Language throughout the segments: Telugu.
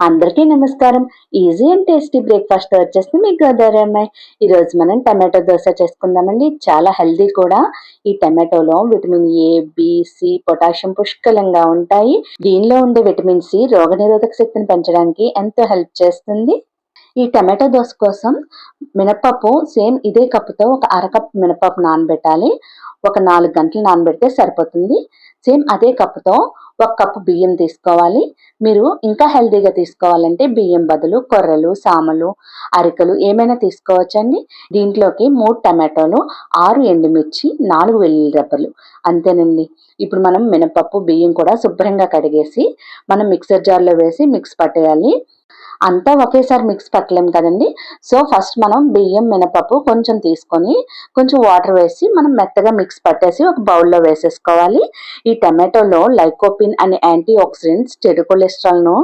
అందరికీ నమస్కారం. ఈజీ అండ్ టేస్టీ బ్రేక్ఫాస్ట్ వచ్చేసి మీ గోదావరి అమ్మాయి. ఈరోజు మనం టమాటో దోశ చేసుకుందామండి. చాలా హెల్దీ కూడా. ఈ టమాటోలో vitamin A B C potassium పుష్కలంగా ఉంటాయి. దీనిలో ఉండే విటమిన్ సి రోగనిరోధక శక్తిని పెంచడానికి ఎంతో హెల్ప్ చేస్తుంది. ఈ టమాటో దోశ కోసం మినపప్పు సేమ్ ఇదే కప్పుతో ఒక అరకప్ మినపప్పు నానబెట్టాలి. ఒక నాలుగు గంటలు నానబెడితే సరిపోతుంది. సేమ్ అదే కప్పుతో ఒక కప్పు బియ్యం తీసుకోవాలి. మీరు ఇంకా హెల్తీగా తీసుకోవాలంటే బియ్యం బదులు కొర్రలు సామలు అరికలు ఏమైనా తీసుకోవచ్చండి. దీంట్లోకి మూడు టమాటోలు ఆరు ఎండుమిర్చి నాలుగు వెల్లుల్లి రెబ్బలు. అంతేనండి. ఇప్పుడు మనం మినపప్పు బియ్యం కూడా శుభ్రంగా కడిగేసి మనం మిక్సర్ జార్లో వేసి మిక్స్ పట్టేయాలి. అంతా ఒకేసారి మిక్స్ పట్టలేం కదండి. సో ఫస్ట్ మనం బియ్యం మినపప్పు కొంచెం తీసుకొని కొంచెం వాటర్ వేసి మనం మెత్తగా మిక్స్ పట్టేసి ఒక బౌల్లో వేసేసుకోవాలి. ఈ టమాటోలో లైకోపిన్ అనే యాంటీ ఆక్సిడెంట్స్ చెడు కొలెస్ట్రాల్ను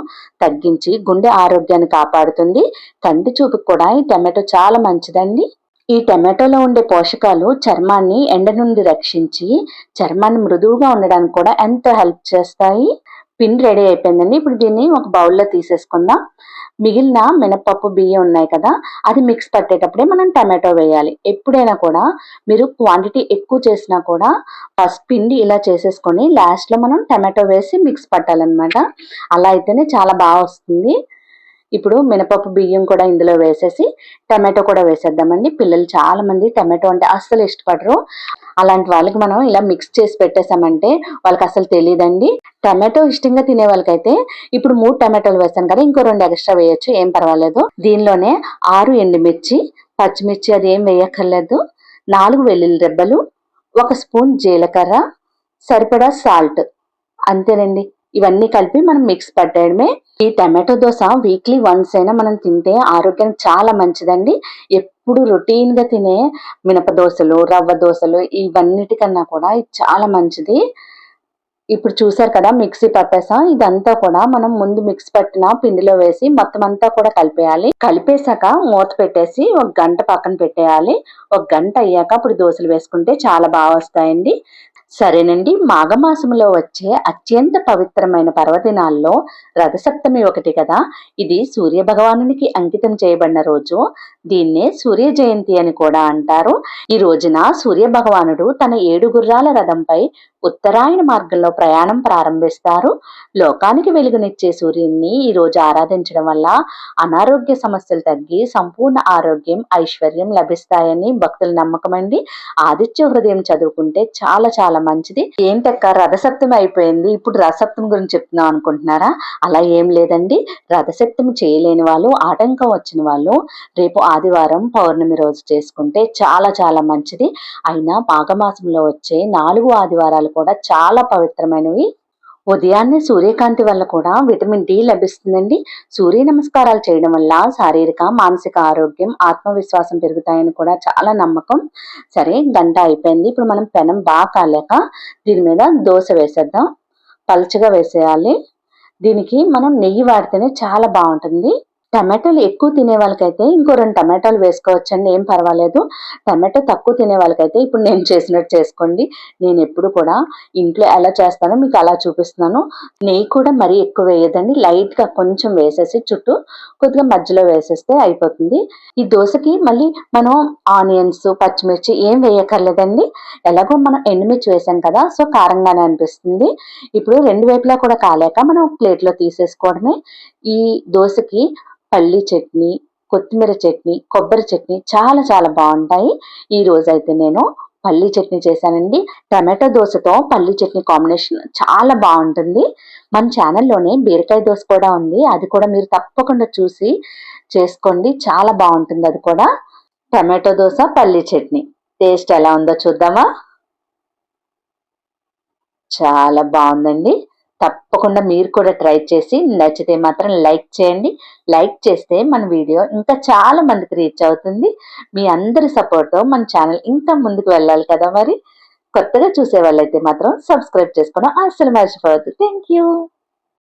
తగ్గించి గుండె ఆరోగ్యాన్ని కాపాడుతుంది. కంటి చూపుకి కూడా ఈ టమాటో చాలా మంచిదండి. ఈ టమాటోలో ఉండే పోషకాలు చర్మాన్ని ఎండ నుండి రక్షించి చర్మాన్ని మృదువుగా ఉండడానికి కూడా ఎంతో హెల్ప్ చేస్తాయి. పిన్ రెడీ అయిపోయిందండి. ఇప్పుడు దీన్ని ఒక బౌల్లో తీసేసుకుందాం. మిగిలిన మినపప్పు బియ్యం ఉన్నాయి కదా అది మిక్స్ పట్టేటప్పుడే మనం టమాటో వేయాలి. ఎప్పుడైనా కూడా మీరు క్వాంటిటీ ఎక్కువ చేసినా కూడా ఫస్ట్ పిండి ఇలా చేసేసుకొని లాస్ట్లో మనం టమాటో వేసి మిక్స్ పట్టాలన్నమాట. అలా అయితేనే చాలా బాగా వస్తుంది. ఇప్పుడు మినపప్పు బియ్యం కూడా ఇందులో వేసేసి టమాటో కూడా వేసేద్దామండి. పిల్లలు చాలా మంది టమాటో అంటే అస్సలు ఇష్టపడరు. అలాంటి వాళ్ళకి మనం ఇలా మిక్స్ చేసి పెట్టేసామంటే వాళ్ళకి అసలు తెలియదండి టమాటో ఇష్టంగా తినే వాళ్ళకైతే ఇప్పుడు మూడు టమాటోలు వేసాను కదా ఇంకో రెండు ఎక్స్ట్రా వేయొచ్చు ఏం పర్వాలేదు. దీనిలోనే ఆరు ఎండుమిర్చి పచ్చిమిర్చి అది ఏం వేయక్కర్లేదు. నాలుగు వెల్లుల్లి రెబ్బలు ఒక స్పూన్ జీలకర్ర సరిపడా సాల్ట్. అంతేనండి. ఇవన్నీ కలిపి మనం మిక్స్ పట్టేయడమే. ఈ టమాటో దోశ వీక్లీ వన్స్ అయినా మనం తింటే ఆరోగ్యానికి చాలా మంచిదండి. ఎప్పుడు రొటీన్గా తినే మినప దోశలు రవ్వ దోశలు ఇవన్నిటికన్నా కూడా ఇది చాలా మంచిది. ఇప్పుడు చూసారు కదా మిక్సీ పట్టేసాం. ఇదంతా కూడా మనం ముందు మిక్స్ పట్టిన పిండిలో వేసి మొత్తం అంతా కూడా కలిపేయాలి. కలిపేశాక మూత పెట్టేసి ఒక గంట పక్కన పెట్టేయాలి. ఒక గంట అయ్యాక అప్పుడు దోశలు వేసుకుంటే చాలా బాగా వస్తాయండి. సరేనండి. మాఘమాసంలో వచ్చే అత్యంత పవిత్రమైన పర్వదినాల్లో రథసప్తమి ఒకటి కదా. ఇది సూర్య భగవానునికి అంకితం చేయబడిన రోజు. దీన్నే సూర్య జయంతి అని కూడా అంటారు. ఈ రోజున సూర్య భగవానుడు తన ఏడు గుర్రాల రథంపై ఉత్తరాయణ మార్గంలో ప్రయాణం ప్రారంభిస్తారు. లోకానికి వెలుగునిచ్చే సూర్యుడిని ఈ రోజు ఆరాధించడం వల్ల అనారోగ్య సమస్యలు తగ్గి సంపూర్ణ ఆరోగ్యం ఐశ్వర్యం లభిస్తాయని భక్తుల నమ్మకం అండి ఆదిత్య హృదయం చదువుకుంటే చాలా చాలా మంచిది. ఏంటక్క రథసప్తమి అయిపోయింది. ఇప్పుడు రథసప్తమి గురించి చెప్తున్నాం అనుకుంటున్నారా? అలా ఏం లేదండి. రథసప్తమి చేయలేని వాళ్ళు ఆటంకం వచ్చిన వాళ్ళు రేపు ఆదివారం పౌర్ణమి రోజు చేసుకుంటే చాలా చాలా మంచిది. అయినా మాఘమాసంలో వచ్చే నాలుగు ఆదివారాలు కూడా చాలా పవిత్రమైనవి. ఉదయాన్నే సూర్యకాంతి వల్ల కూడా విటమిన్ డి లభిస్తుందండి. సూర్య నమస్కారాలు చేయడం వల్ల శారీరక మానసిక ఆరోగ్యం ఆత్మవిశ్వాసం పెరుగుతాయని కూడా చాలా నమ్మకం. సరే గంట అయిపోయింది. ఇప్పుడు మనం పెనం బాగా కాలేక దీని మీద దోశ వేసేద్దాం. పలచగా వేసేయాలి. దీనికి మనం నెయ్యి వాడితేనే చాలా బాగుంటుంది. టమాటాలు ఎక్కువ తినే వాళ్ళకైతే ఇంకో రెండు టమాటాలు వేసుకోవచ్చండి ఏం పర్వాలేదు. టమాటో తక్కువ తినే వాళ్ళకైతే ఇప్పుడు నేను చేసినట్టు చేసుకోండి. నేను ఎప్పుడు కూడా ఇంట్లో ఎలా చేస్తానో మీకు అలా చూపిస్తున్నాను. నెయ్యి కూడా మరీ ఎక్కువ వేయదండి లైట్గా కొంచెం వేసేసి చుట్టూ కొద్దిగా మధ్యలో వేసేస్తే అయిపోతుంది. ఈ దోశకి మళ్ళీ మనం ఆనియన్స్ పచ్చిమిర్చి ఏం వేయక్కర్లేదండి. ఎలాగో మనం ఎండుమిర్చి వేసాం కదా సో కారంగానే అనిపిస్తుంది. ఇప్పుడు రెండు వైపులా కూడా కాలేక మనం ప్లేట్లో తీసేసుకోవడమే ఈ దోశకి పల్లి చట్నీ కొత్తిమీర చట్నీ కొబ్బరి చట్నీ చాలా చాలా బాగుంటాయి. ఈ రోజు అయితే నేను పల్లి చట్నీ చేశానండి. టమాటో దోశతో పల్లి చట్నీ కాంబినేషన్ చాలా బాగుంటుంది. మన ఛానల్లోనే బీరకాయ దోశ కూడా ఉంది. అది కూడా మీరు తప్పకుండా చూసి చేసుకోండి. చాలా బాగుంటుంది అది కూడా. టమాటో దోశ పల్లి చట్నీ. టేస్ట్ ఎలా ఉందో చూద్దామా? చాలా బాగుందండి. తప్పకుండా మీరు కూడా ట్రై చేసి నచ్చితే మాత్రం లైక్ చేయండి. లైక్ చేస్తే మన వీడియో ఇంకా చాలా మందికి రీచ్ అవుతుంది. మీ అందరి సపోర్ట్తో మన ఛానల్ ఇంకా ముందుకు వెళ్ళాలి కదా మరి. కొత్తగా చూసే వాళ్ళైతే మాత్రం సబ్స్క్రైబ్ చేసుకోవడం అసలు మర్చిపోవద్దు. Thank you